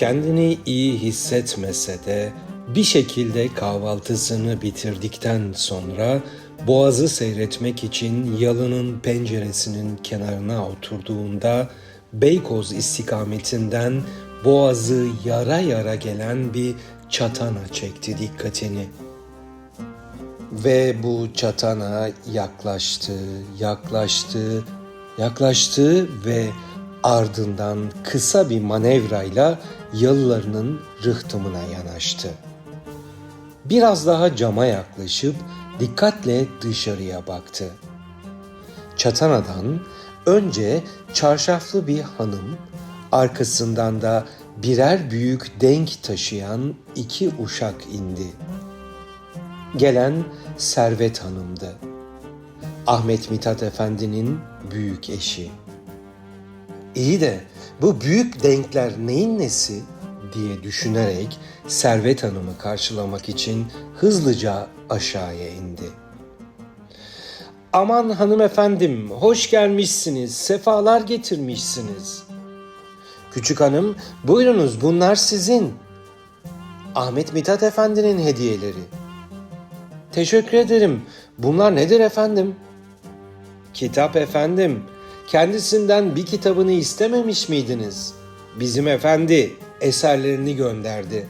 Kendini iyi hissetmese de bir şekilde kahvaltısını bitirdikten sonra boğazı seyretmek için yalının penceresinin kenarına oturduğunda Beykoz istikametinden boğazı yara yara gelen bir çatana çekti dikkatini. Ve bu çatana yaklaştı, yaklaştı, yaklaştı ve ardından kısa bir manevrayla yalılarının rıhtımına yanaştı. Biraz daha cama yaklaşıp dikkatle dışarıya baktı. Çatanadan önce çarşaflı bir hanım, arkasından da birer büyük denk taşıyan iki uşak indi. Gelen Servet Hanım'dı. Ahmet Mithat Efendi'nin büyük eşi. İyi de bu büyük denkler neyin nesi diye düşünerek Servet Hanım'ı karşılamak için hızlıca aşağıya indi. Aman hanımefendim, hoş gelmişsiniz, sefalar getirmişsiniz. Küçük hanım, buyurunuz bunlar sizin. Ahmet Mithat Efendi'nin hediyeleri. Teşekkür ederim. Bunlar nedir efendim? Kitap efendim. Kendisinden bir kitabını istememiş miydiniz? Bizim efendi eserlerini gönderdi.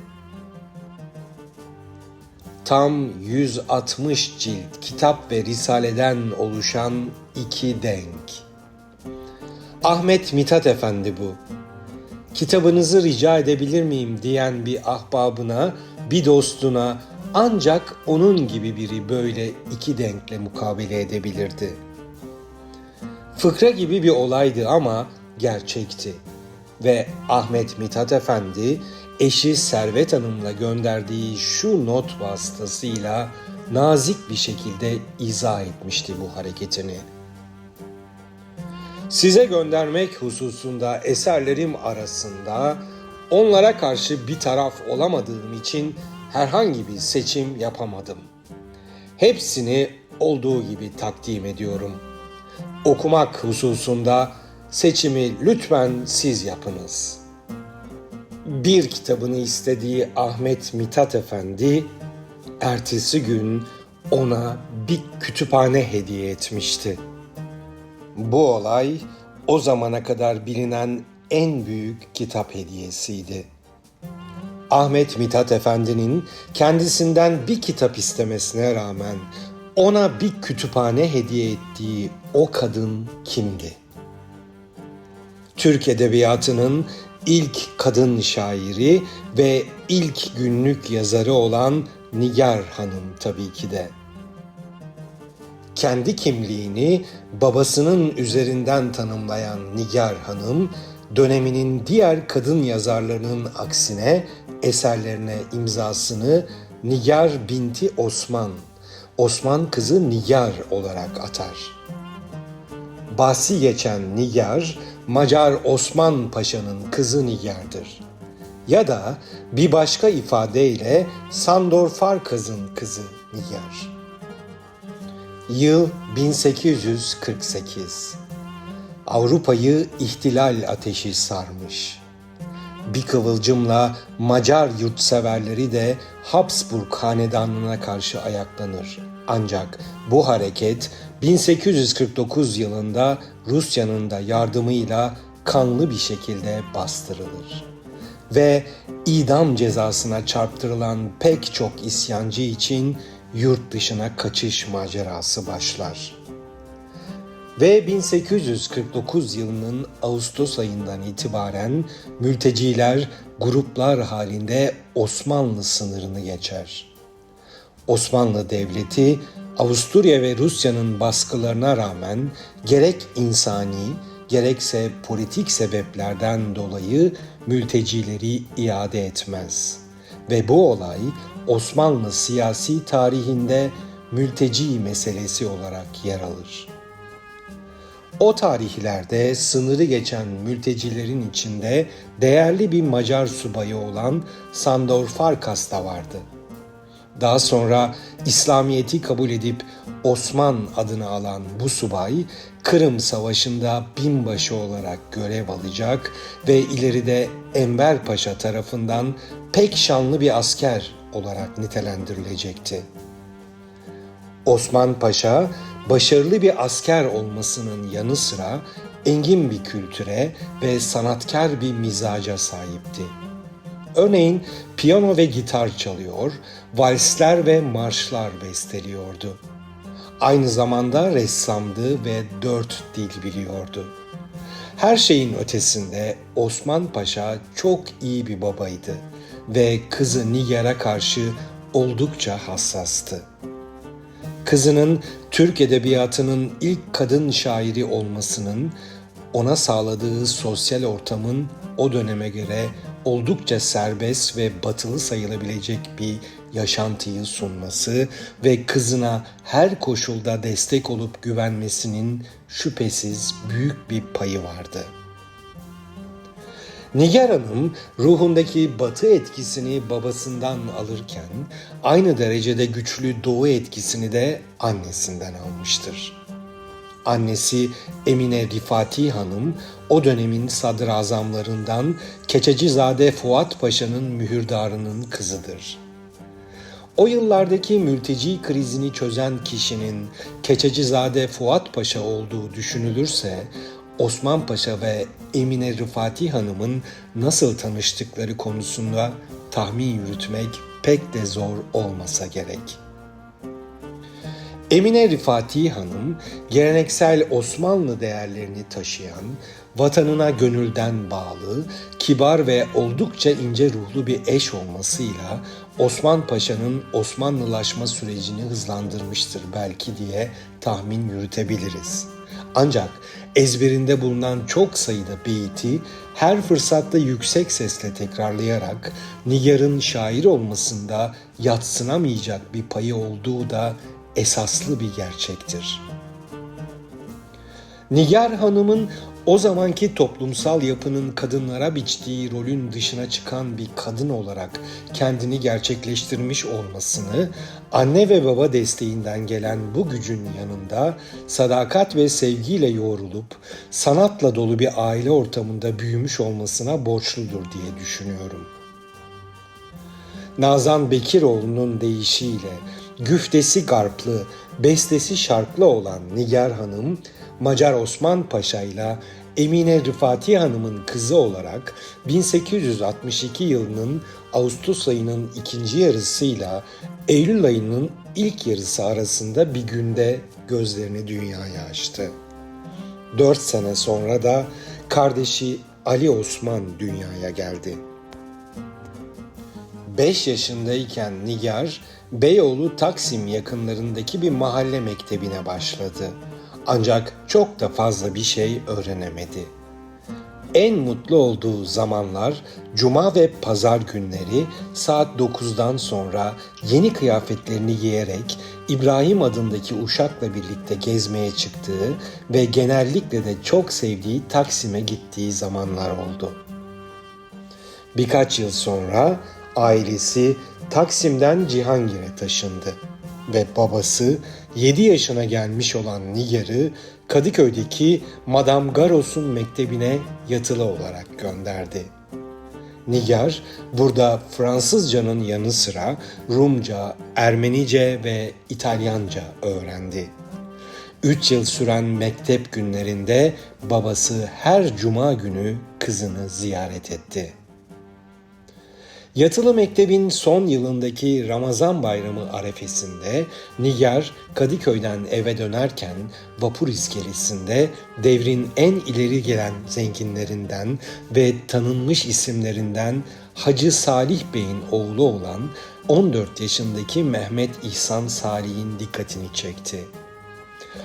Tam 160 cilt kitap ve risaleden oluşan iki denk. Ahmet Mithat Efendi bu. Kitabınızı rica edebilir miyim diyen bir ahbabına, bir dostuna ancak onun gibi biri böyle iki denkle mukabele edebilirdi. Fıkra gibi bir olaydı ama gerçekti. Ve Ahmet Mithat Efendi eşi Servet Hanım'la gönderdiği şu not vasıtasıyla nazik bir şekilde izah etmişti bu hareketini. Size göndermek hususunda eserlerim arasında onlara karşı bir taraf olamadığım için herhangi bir seçim yapamadım. Hepsini olduğu gibi takdim ediyorum. Okumak hususunda seçimi lütfen siz yapınız. Bir kitabını istediği Ahmet Mithat Efendi ertesi gün ona bir kütüphane hediye etmişti. Bu olay o zamana kadar bilinen en büyük kitap hediyesiydi. Ahmet Mithat Efendi'nin kendisinden bir kitap istemesine rağmen ona bir kütüphane hediye ettiği o kadın kimdi? Türk Edebiyatı'nın ilk kadın şairi ve ilk günlük yazarı olan Nigar Hanım tabii ki de kendi kimliğini babasının üzerinden tanımlayan Nigar Hanım, döneminin diğer kadın yazarlarının aksine eserlerine imzasını Nigar binti Osman, Osman kızı Nigar olarak atar. Bahsi geçen Nigar, Macar Osman Paşa'nın kızı Nigar'dır. Ya da bir başka ifadeyle Sandor Farkaz'ın kızı Nigar. Yıl 1848. Avrupa'yı ihtilal ateşi sarmış. Bir kıvılcımla Macar yurtseverleri de Habsburg hanedanına karşı ayaklanır. Ancak bu hareket 1849 yılında Rusya'nın da yardımıyla kanlı bir şekilde bastırılır. Ve idam cezasına çarptırılan pek çok isyancı için yurt dışına kaçış macerası başlar. Ve 1849 yılının Ağustos ayından itibaren mülteciler gruplar halinde Osmanlı sınırını geçer. Osmanlı Devleti Avusturya ve Rusya'nın baskılarına rağmen gerek insani gerekse politik sebeplerden dolayı mültecileri iade etmez. Ve bu olay Osmanlı siyasi tarihinde mülteci meselesi olarak yer alır. O tarihlerde sınırı geçen mültecilerin içinde değerli bir Macar subayı olan Sandor Farkas da vardı. Daha sonra İslamiyet'i kabul edip Osman adını alan bu subay Kırım Savaşı'nda binbaşı olarak görev alacak ve ileride Enver Paşa tarafından pek şanlı bir asker olarak nitelendirilecekti. Osman Paşa başarılı bir asker olmasının yanı sıra engin bir kültüre ve sanatkar bir mizaca sahipti. Örneğin piyano ve gitar çalıyor, valsler ve marşlar besteliyordu. Aynı zamanda ressamdı ve dört dil biliyordu. Her şeyin ötesinde Osman Paşa çok iyi bir babaydı ve kızı Nigar'a karşı oldukça hassastı. Kızının Türk edebiyatının ilk kadın şairi olmasının ona sağladığı sosyal ortamın o döneme göre oldukça serbest ve batılı sayılabilecek bir yaşantıyı sunması ve kızına her koşulda destek olup güvenmesinin şüphesiz büyük bir payı vardı. Nigar Hanım ruhundaki batı etkisini babasından alırken aynı derecede güçlü doğu etkisini de annesinden almıştır. Annesi Emine Rifati Hanım o dönemin sadrazamlarından Keçecizade Fuat Paşa'nın mühürdarının kızıdır. O yıllardaki mülteci krizini çözen kişinin Keçecizade Fuat Paşa olduğu düşünülürse Osman Paşa ve Emine Rıfati Hanım'ın nasıl tanıştıkları konusunda tahmin yürütmek pek de zor olmasa gerek. Emine Rifati Hanım, geleneksel Osmanlı değerlerini taşıyan, vatanına gönülden bağlı, kibar ve oldukça ince ruhlu bir eş olmasıyla Osman Paşa'nın Osmanlılaşma sürecini hızlandırmıştır belki diye tahmin yürütebiliriz. Ancak ezberinde bulunan çok sayıda beyti her fırsatta yüksek sesle tekrarlayarak Nigar'ın şair olmasında yatsınamayacak bir payı olduğu da esaslı bir gerçektir. Nigar Hanım'ın o zamanki toplumsal yapının kadınlara biçtiği rolün dışına çıkan bir kadın olarak kendini gerçekleştirmiş olmasını, anne ve baba desteğinden gelen bu gücün yanında sadakat ve sevgiyle yoğrulup sanatla dolu bir aile ortamında büyümüş olmasına borçludur diye düşünüyorum. Nazan Bekiroğlu'nun deyişiyle güftesi garplı, bestesi şarklı olan Nigar Hanım, Macar Osman Paşa ile Emine Rıfati Hanım'ın kızı olarak 1862 yılının Ağustos ayının ikinci yarısıyla Eylül ayının ilk yarısı arasında bir günde gözlerini dünyaya açtı. Dört sene sonra da kardeşi Ali Osman dünyaya geldi. 5 yaşındayken Nigar, Beyoğlu Taksim yakınlarındaki bir mahalle mektebine başladı. Ancak çok da fazla bir şey öğrenemedi. En mutlu olduğu zamanlar cuma ve pazar günleri saat 9'dan sonra yeni kıyafetlerini giyerek İbrahim adındaki uşakla birlikte gezmeye çıktığı ve genellikle de çok sevdiği Taksim'e gittiği zamanlar oldu. Birkaç yıl sonra ailesi Taksim'den Cihangir'e taşındı ve babası 7 yaşına gelmiş olan Nigar'ı Kadıköy'deki Madame Garos'un mektebine yatılı olarak gönderdi. Nigar burada Fransızcanın yanı sıra Rumca, Ermenice ve İtalyanca öğrendi. Üç yıl süren mektep günlerinde babası her cuma günü kızını ziyaret etti.'' Yatılı mektebin son yılındaki Ramazan bayramı arefesinde Nigar Kadıköy'den eve dönerken vapur iskelesinde devrin en ileri gelen zenginlerinden ve tanınmış isimlerinden Hacı Salih Bey'in oğlu olan 14 yaşındaki Mehmet İhsan Salih'in dikkatini çekti.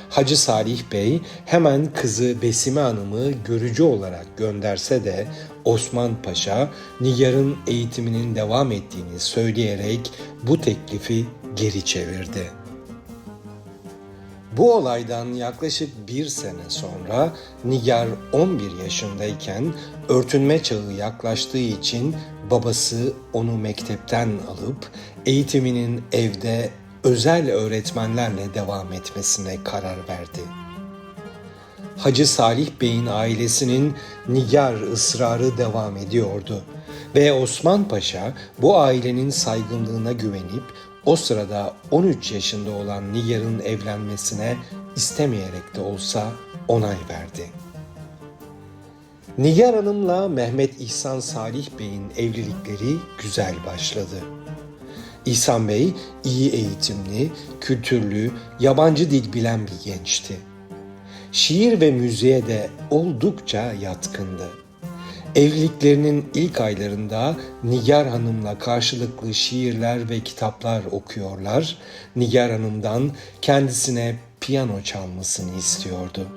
Hacı Salih Bey hemen kızı Besime Hanım'ı görücü olarak gönderse de Osman Paşa Nigar'ın eğitiminin devam ettiğini söyleyerek bu teklifi geri çevirdi. Bu olaydan yaklaşık bir sene sonra Nigar 11 yaşındayken örtünme çağı yaklaştığı için babası onu mektepten alıp eğitiminin evde özel öğretmenlerle devam etmesine karar verdi. Hacı Salih Bey'in ailesinin nigar ısrarı devam ediyordu ve Osman Paşa bu ailenin saygınlığına güvenip o sırada 13 yaşında olan Nigar'ın evlenmesine istemeyerek de olsa onay verdi. Nigar Hanım'la Mehmet İhsan Salih Bey'in evlilikleri güzel başladı. İhsan Bey iyi eğitimli, kültürlü, yabancı dil bilen bir gençti. Şiir ve müziğe de oldukça yatkındı. Evliliklerinin ilk aylarında Nigar Hanım'la karşılıklı şiirler ve kitaplar okuyorlar. Nigar Hanım'dan kendisine piyano çalmasını istiyordu.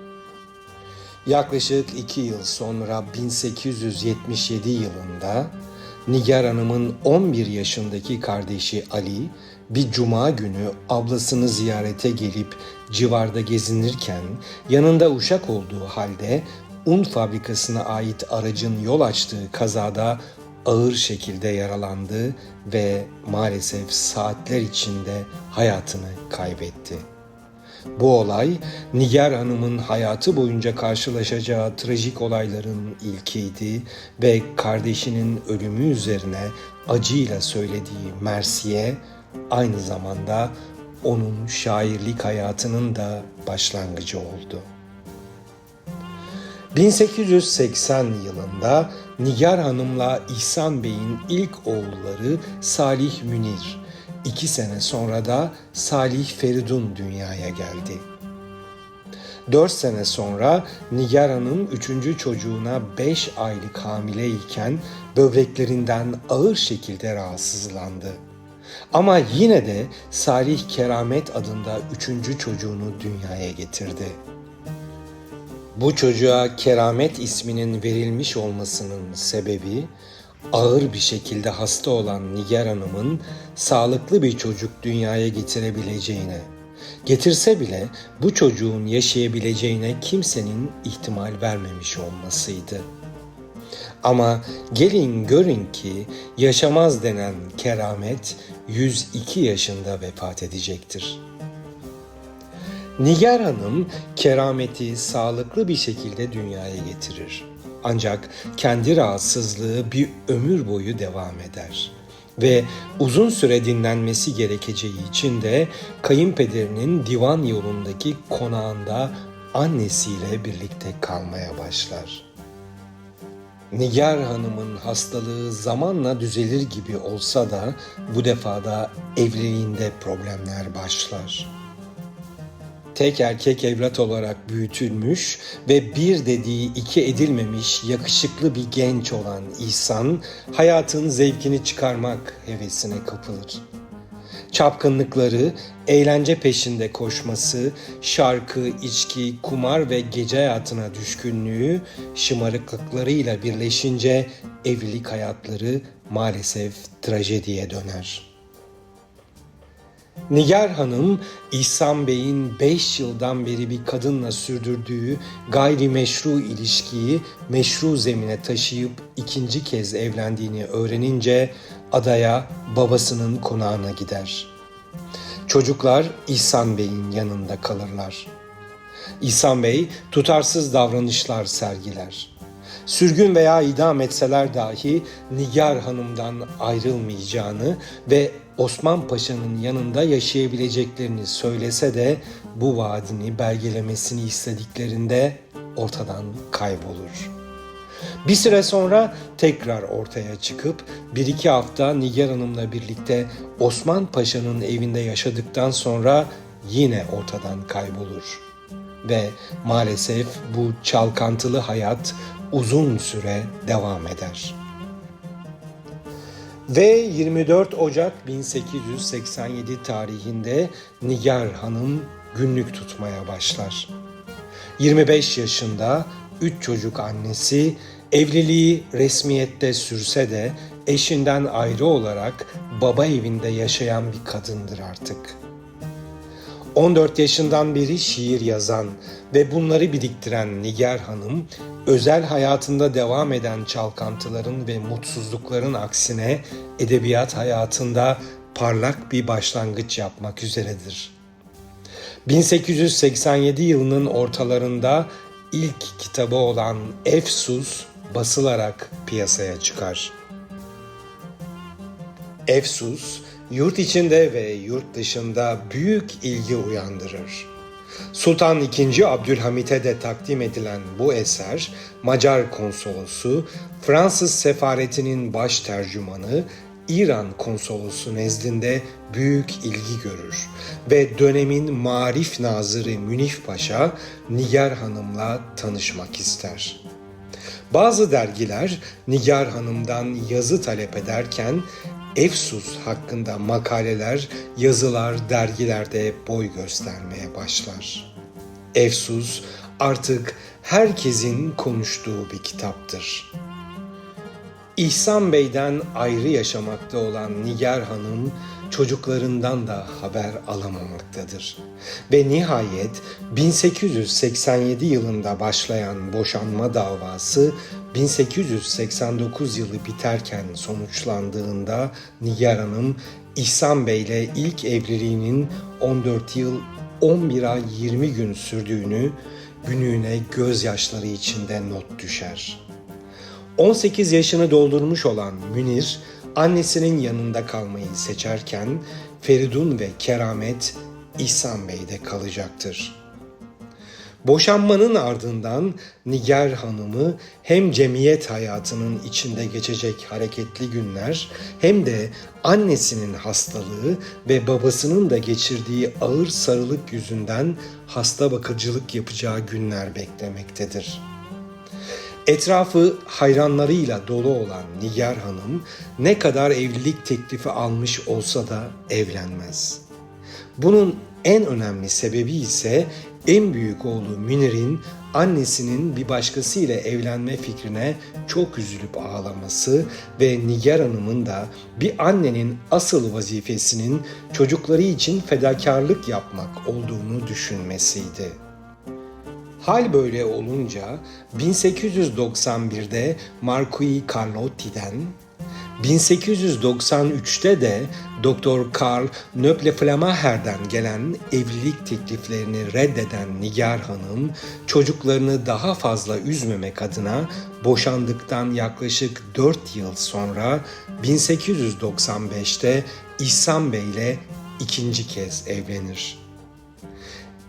Yaklaşık iki yıl sonra 1877 yılında Nigar Hanım'ın 11 yaşındaki kardeşi Ali bir cuma günü ablasını ziyarete gelip civarda gezinirken yanında uşak olduğu halde un fabrikasına ait aracın yol açtığı kazada ağır şekilde yaralandı ve maalesef saatler içinde hayatını kaybetti. Bu olay Nigar Hanım'ın hayatı boyunca karşılaşacağı trajik olayların ilkiydi ve kardeşinin ölümü üzerine acıyla söylediği Mersiye aynı zamanda onun şairlik hayatının da başlangıcı oldu. 1880 yılında Nigar Hanım'la İhsan Bey'in ilk oğulları Salih Münir, iki sene sonra da Salih Feridun dünyaya geldi. Dört sene sonra Nigar Hanım üçüncü çocuğuna beş aylık hamileyken böbreklerinden ağır şekilde rahatsızlandı. Ama yine de Salih Keramet adında üçüncü çocuğunu dünyaya getirdi. Bu çocuğa Keramet isminin verilmiş olmasının sebebi ağır bir şekilde hasta olan Nigar Hanım'ın sağlıklı bir çocuk dünyaya getirebileceğine, getirse bile bu çocuğun yaşayabileceğine kimsenin ihtimal vermemiş olmasıydı. Ama gelin görün ki yaşamaz denen keramet 102 yaşında vefat edecektir.'' Nigar Hanım kerameti sağlıklı bir şekilde dünyaya getirir. Ancak kendi rahatsızlığı bir ömür boyu devam eder. Ve uzun süre dinlenmesi gerekeceği için de kayınpederinin divan yolundaki konağında annesiyle birlikte kalmaya başlar. Nigar Hanım'ın hastalığı zamanla düzelir gibi olsa da bu defada evliliğinde problemler başlar tek erkek evlat olarak büyütülmüş ve bir dediği iki edilmemiş yakışıklı bir genç olan İhsan hayatın zevkini çıkarmak hevesine kapılır. Çapkınlıkları, eğlence peşinde koşması, şarkı, içki, kumar ve gece hayatına düşkünlüğü, şımarıklıklarıyla birleşince evlilik hayatları maalesef trajediye döner.'' Nigar Hanım, İhsan Bey'in 5 yıldan beri bir kadınla sürdürdüğü gayrimeşru ilişkiyi meşru zemine taşıyıp ikinci kez evlendiğini öğrenince adaya babasının konağına gider. Çocuklar İhsan Bey'in yanında kalırlar. İhsan Bey tutarsız davranışlar sergiler sürgün veya idam etseler dahi Nigar Hanım'dan ayrılmayacağını ve Osman Paşa'nın yanında yaşayabileceklerini söylese de bu vaadini belgelemesini istediklerinde ortadan kaybolur. Bir süre sonra tekrar ortaya çıkıp bir iki hafta Nigar Hanım'la birlikte Osman Paşa'nın evinde yaşadıktan sonra yine ortadan kaybolur. Ve maalesef bu çalkantılı hayat uzun süre devam eder. Ve 24 Ocak 1887 tarihinde Nigar Hanım günlük tutmaya başlar. 25 yaşında 3 çocuk annesi evliliği resmiyette sürse de eşinden ayrı olarak baba evinde yaşayan bir kadındır artık.'' 14 yaşından beri şiir yazan ve bunları biriktiren Nigar Hanım, özel hayatında devam eden çalkantıların ve mutsuzlukların aksine edebiyat hayatında parlak bir başlangıç yapmak üzeredir. 1887 yılının ortalarında ilk kitabı olan Efsus basılarak piyasaya çıkar. Efsus, yurt içinde ve yurt dışında büyük ilgi uyandırır. Sultan II. Abdülhamit'e de takdim edilen bu eser, Macar konsolosu, Fransız sefaretinin baş tercümanı, İran konsolosu nezdinde büyük ilgi görür ve dönemin marif nazırı Münif Paşa Nigar Hanım'la tanışmak ister. Bazı dergiler Nigar Hanım'dan yazı talep ederken Efsus hakkında makaleler, yazılar dergilerde boy göstermeye başlar. Efsus artık herkesin konuştuğu bir kitaptır. İhsan Bey'den ayrı yaşamakta olan Nigar Hanım çocuklarından da haber alamamaktadır. Ve nihayet 1887 yılında başlayan boşanma davası 1889 yılı biterken sonuçlandığında Nigar Hanım İhsan Bey ile ilk evliliğinin 14 yıl 11 ay 20 gün sürdüğünü günlüğüne gözyaşları içinde not düşer. 18 yaşını doldurmuş olan Münir, annesinin yanında kalmayı seçerken Feridun ve Keramet İhsan Bey'de kalacaktır. Boşanmanın ardından Nigar Hanım'ı hem cemiyet hayatının içinde geçecek hareketli günler hem de annesinin hastalığı ve babasının da geçirdiği ağır sarılık yüzünden hasta bakıcılık yapacağı günler beklemektedir. Etrafı hayranlarıyla dolu olan Nigar Hanım ne kadar evlilik teklifi almış olsa da evlenmez. Bunun en önemli sebebi ise en büyük oğlu Münir'in annesinin bir başkasıyla evlenme fikrine çok üzülüp ağlaması ve Nigar Hanım'ın da bir annenin asıl vazifesinin çocukları için fedakarlık yapmak olduğunu düşünmesiydi. Hal böyle olunca 1891'de Marquis Carlotti'den, 1893'te de Dr. Karl Nöple-Flamacher'den gelen evlilik tekliflerini reddeden Nigar Hanım, çocuklarını daha fazla üzmemek adına boşandıktan yaklaşık 4 yıl sonra 1895'te İhsan Bey ile ikinci kez evlenir.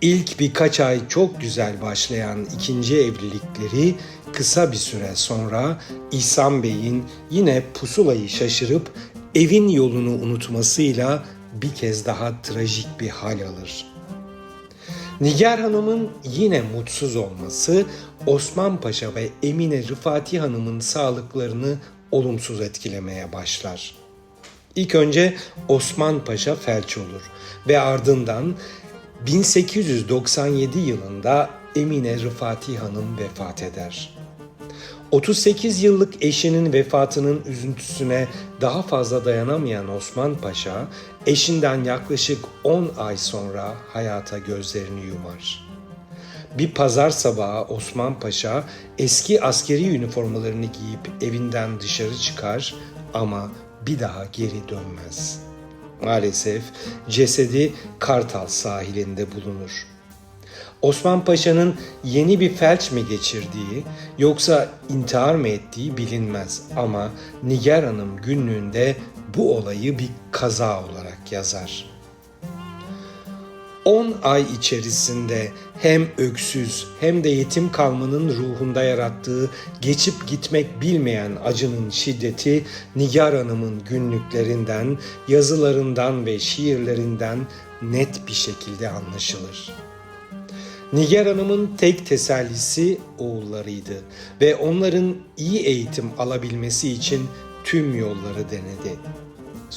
İlk birkaç ay çok güzel başlayan ikinci evlilikleri kısa bir süre sonra İhsan Bey'in yine pusulayı şaşırıp evin yolunu unutmasıyla bir kez daha trajik bir hal alır. Nigar Hanım'ın yine mutsuz olması Osman Paşa ve Emine Rıfati Hanım'ın sağlıklarını olumsuz etkilemeye başlar. İlk önce Osman Paşa felç olur ve ardından 1897 yılında Emine Rıfati Hanım vefat eder. 38 yıllık eşinin vefatının üzüntüsüne daha fazla dayanamayan Osman Paşa, eşinden yaklaşık 10 ay sonra hayata gözlerini yumar. Bir pazar sabahı Osman Paşa eski askeri üniformalarını giyip evinden dışarı çıkar ama bir daha geri dönmez.'' Maalesef cesedi Kartal sahilinde bulunur. Osman Paşa'nın yeni bir felç mi geçirdiği yoksa intihar mı ettiği bilinmez ama Nigar Hanım günlüğünde bu olayı bir kaza olarak yazar. 10 ay içerisinde hem öksüz hem de yetim kalmanın ruhunda yarattığı geçip gitmek bilmeyen acının şiddeti Nigar Hanım'ın günlüklerinden, yazılarından ve şiirlerinden net bir şekilde anlaşılır. Nigar Hanım'ın tek tesellisi oğullarıydı ve onların iyi eğitim alabilmesi için tüm yolları denedi.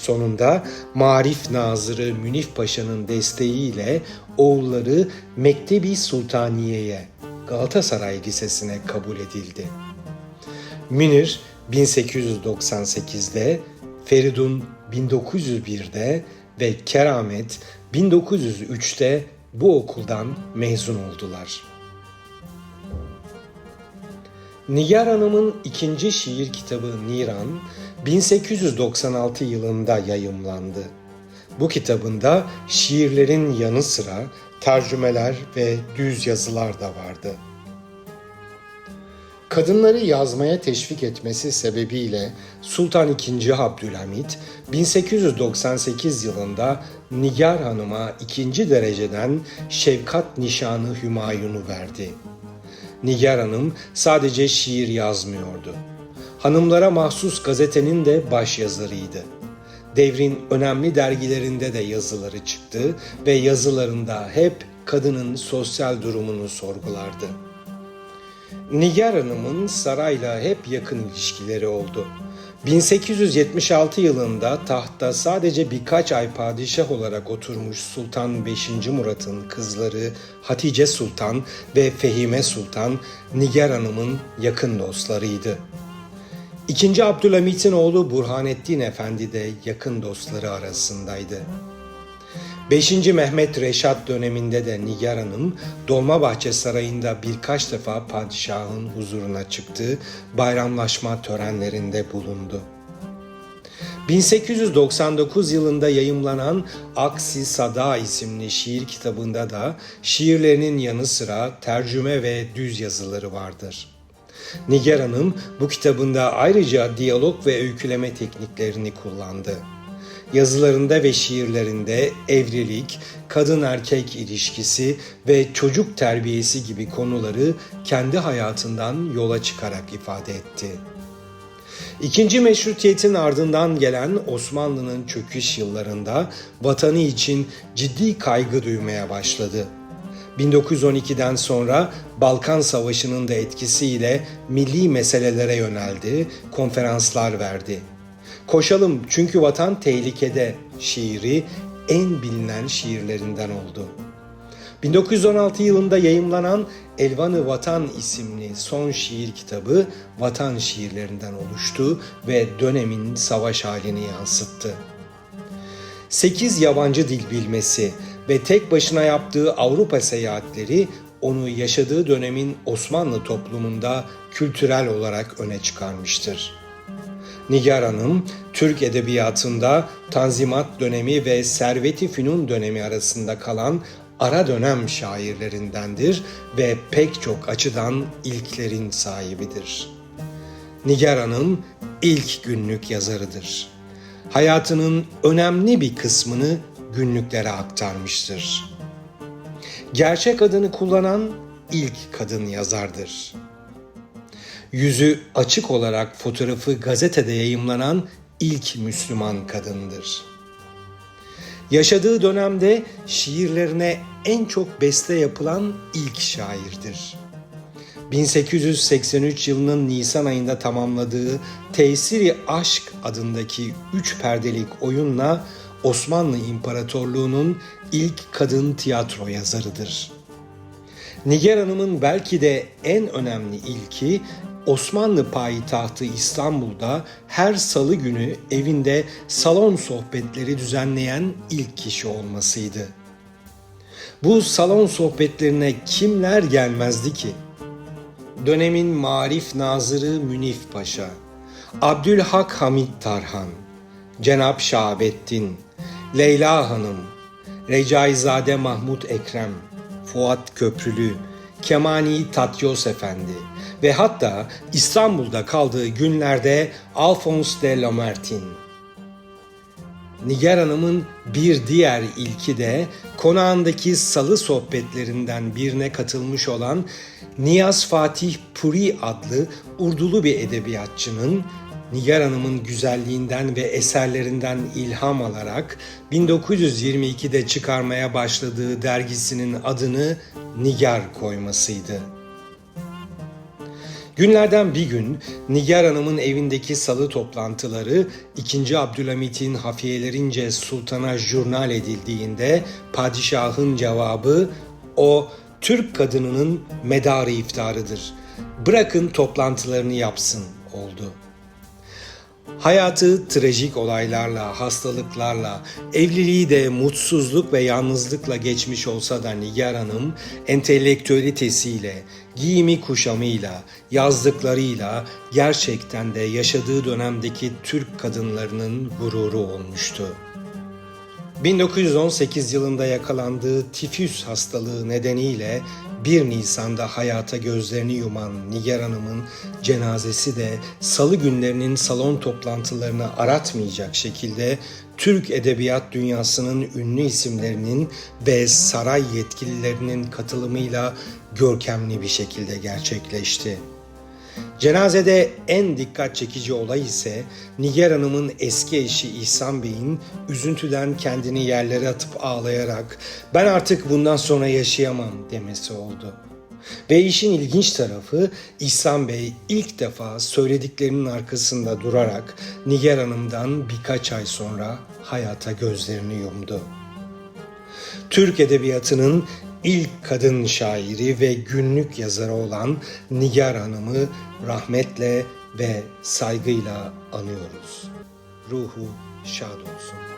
Sonunda Marif Nazırı Münif Paşa'nın desteğiyle oğulları Mektebi Sultaniye'ye Galatasaray Lisesi'ne kabul edildi. Münir 1898'de, Feridun 1901'de ve Keramet 1903'te bu okuldan mezun oldular. Nigar Hanım'ın ikinci şiir kitabı Niran 1896 yılında yayımlandı. Bu kitabında şiirlerin yanı sıra tercümeler ve düz yazılar da vardı. Kadınları yazmaya teşvik etmesi sebebiyle Sultan II. Abdülhamit 1898 yılında Nigar Hanım'a ikinci dereceden şefkat nişanı Hümayun'u verdi. Nigar Hanım sadece şiir yazmıyordu. Hanımlara mahsus gazetenin de başyazarıydı. Devrin önemli dergilerinde de yazıları çıktı ve yazılarında hep kadının sosyal durumunu sorgulardı. Nigar Hanım'ın sarayla hep yakın ilişkileri oldu. 1876 yılında tahta sadece birkaç ay padişah olarak oturmuş Sultan 5. Murat'ın kızları Hatice Sultan ve Fehime Sultan Nigar Hanım'ın yakın dostlarıydı. İkinci Abdülhamit'in oğlu Burhanettin Efendi de yakın dostları arasındaydı. 5. Mehmet Reşat döneminde de Nigar Hanım Dolmabahçe Sarayı'nda birkaç defa padişahın huzuruna çıktı, bayramlaşma törenlerinde bulundu. 1899 yılında yayımlanan Aksi Sada isimli şiir kitabında da şiirlerinin yanı sıra tercüme ve düz yazıları vardır. Nigar Hanım bu kitabında ayrıca diyalog ve öyküleme tekniklerini kullandı. Yazılarında ve şiirlerinde evlilik, kadın erkek ilişkisi ve çocuk terbiyesi gibi konuları kendi hayatından yola çıkarak ifade etti. İkinci meşrutiyetin ardından gelen Osmanlı'nın çöküş yıllarında vatanı için ciddi kaygı duymaya başladı. 1912'den sonra Balkan Savaşı'nın da etkisiyle milli meselelere yöneldi, konferanslar verdi. Koşalım çünkü vatan tehlikede şiiri en bilinen şiirlerinden oldu. 1916 yılında yayımlanan Elvanı Vatan isimli son şiir kitabı vatan şiirlerinden oluştu ve dönemin savaş halini yansıttı. 8 yabancı dil bilmesi ve tek başına yaptığı Avrupa seyahatleri onu yaşadığı dönemin Osmanlı toplumunda kültürel olarak öne çıkarmıştır. Nigar Hanım, Türk edebiyatında Tanzimat dönemi ve Servet-i Fünun dönemi arasında kalan ara dönem şairlerindendir ve pek çok açıdan ilklerin sahibidir. Nigar Hanım ilk günlük yazarıdır. Hayatının önemli bir kısmını günlüklere aktarmıştır. Gerçek adını kullanan ilk kadın yazardır yüzü açık olarak fotoğrafı gazetede yayımlanan ilk Müslüman kadındır. Yaşadığı dönemde şiirlerine en çok beste yapılan ilk şairdir. 1883 yılının Nisan ayında tamamladığı Tesiri Aşk adındaki üç perdelik oyunla Osmanlı İmparatorluğu'nun ilk kadın tiyatro yazarıdır. Nigar Hanım'ın belki de en önemli ilki Osmanlı payitahtı İstanbul'da her salı günü evinde salon sohbetleri düzenleyen ilk kişi olmasıydı. Bu salon sohbetlerine kimler gelmezdi ki? Dönemin Marif Nazırı Münif Paşa, Abdülhak Hamid Tarhan, Cenap Şahabettin, Leyla Hanım, Recaizade Mahmut Ekrem, Fuat Köprülü, Kemani Tatyos Efendi ve hatta İstanbul'da kaldığı günlerde Alphonse de Lamartine. Nigar Hanım'ın bir diğer ilki de konağındaki salı sohbetlerinden birine katılmış olan Niyaz Fatih Puri adlı Urdulu bir edebiyatçının Nigar Hanım'ın güzelliğinden ve eserlerinden ilham alarak 1922'de çıkarmaya başladığı dergisinin adını Nigar koymasıydı. Günlerden bir gün Nigar Hanım'ın evindeki salı toplantıları 2. Abdülhamit'in hafiyelerince sultana jurnal edildiğinde padişahın cevabı o Türk kadınının medarı iftarıdır. Bırakın toplantılarını yapsın oldu.'' Hayatı trajik olaylarla, hastalıklarla, evliliği de mutsuzluk ve yalnızlıkla geçmiş olsa da Nigar Hanım entelektüelitesiyle, giyimi kuşamıyla, yazdıklarıyla gerçekten de yaşadığı dönemdeki Türk kadınlarının gururu olmuştu. 1918 yılında yakalandığı tifüs hastalığı nedeniyle 1 Nisan'da hayata gözlerini yuman Nigar Hanım'ın cenazesi de salı günlerinin salon toplantılarını aratmayacak şekilde Türk edebiyat dünyasının ünlü isimlerinin ve saray yetkililerinin katılımıyla görkemli bir şekilde gerçekleşti. Cenazede en dikkat çekici olay ise Nigar Hanım'ın eski eşi İhsan Bey'in üzüntüden kendini yerlere atıp ağlayarak ben artık bundan sonra yaşayamam demesi oldu. Ve işin ilginç tarafı İhsan Bey ilk defa söylediklerinin arkasında durarak Nigar Hanım'dan birkaç ay sonra hayata gözlerini yumdu. Türk Edebiyatı'nın ilk kadın şairi ve günlük yazarı olan Nigar Hanım'ı rahmetle ve saygıyla anıyoruz. Ruhu şad olsun.